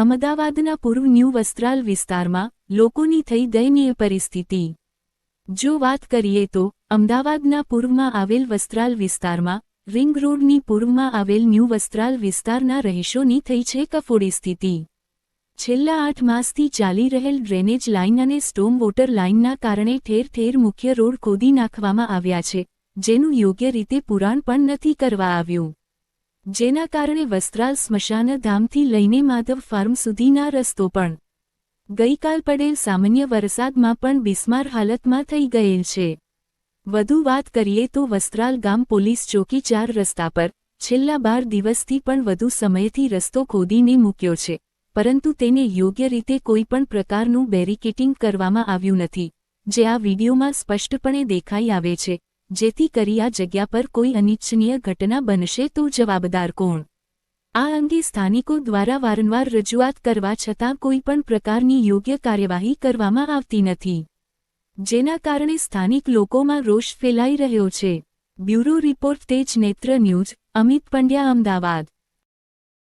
અમદાવાદના પૂર્વ ન્યૂ વસ્ત્રાલ વિસ્તારમાં લોકોની થઈ દયનીય પરિસ્થિતિ. જો વાત કરીએ તો, અમદાવાદના પૂર્વમાં આવેલ વસ્ત્રાલ વિસ્તારમાં, રિંગ રોડની પૂર્વમાં આવેલ ન્યૂ વસ્ત્રાલ વિસ્તારના રહીશોની થઈ છે કફોડી સ્થિતિ. છેલ્લા આઠ માસથી ચાલી રહેલ ડ્રેનેજ લાઇન અને સ્ટોમ વોટર લાઇનના કારણે ઠેર ઠેર મુખ્ય રોડ ખોદી નાખવામાં આવ્યા છે, જેનું યોગ્ય રીતે પુરાણ પણ નથી કરવા આવ્યું. જેના કારણે વસ્ત્રાલ સ્મશાન ધામથી લઈને માધવ ફાર્મ સુધીના રસ્તો પણ ગઈકાલ પડેલ સામાન્ય વરસાદમાં પણ બિસ્માર હાલતમાં થઈ ગયેલ છે. વધુ વાત કરીએ તો વસ્ત્રાલ ગામ પોલીસ ચોકી ચાર રસ્તા પર છેલ્લા બાર દિવસથી પણ વધુ સમયથી રસ્તો ખોદીને મૂક્યો છે, પરંતુ તેને યોગ્ય રીતે કોઈ પણ પ્રકારનું બેરિકેટિંગ કરવામાં આવ્યું નથી, જે આ વિડીયોમાં સ્પષ્ટપણે દેખાઈ આવે છે. જેથી કરી આ જગ્યા પર કોઈ અનિચ્છનીય ઘટના બનશે તો જવાબદાર કોણ? આ અંગે સ્થાનિકો દ્વારા વારંવાર રજૂઆત કરવા છતાં કોઈ પણ પ્રકારની યોગ્ય કાર્યવાહી કરવામાં આવતી નથી. જેના કારણે સ્થાનિક લોકોમાં રોષ ફેલાઈ રહ્યો છે. બ્યુરો રિપોર્ટ તેજ નેત્ર ન્યૂઝ, અમિત પંડ્યા, અમદાવાદ.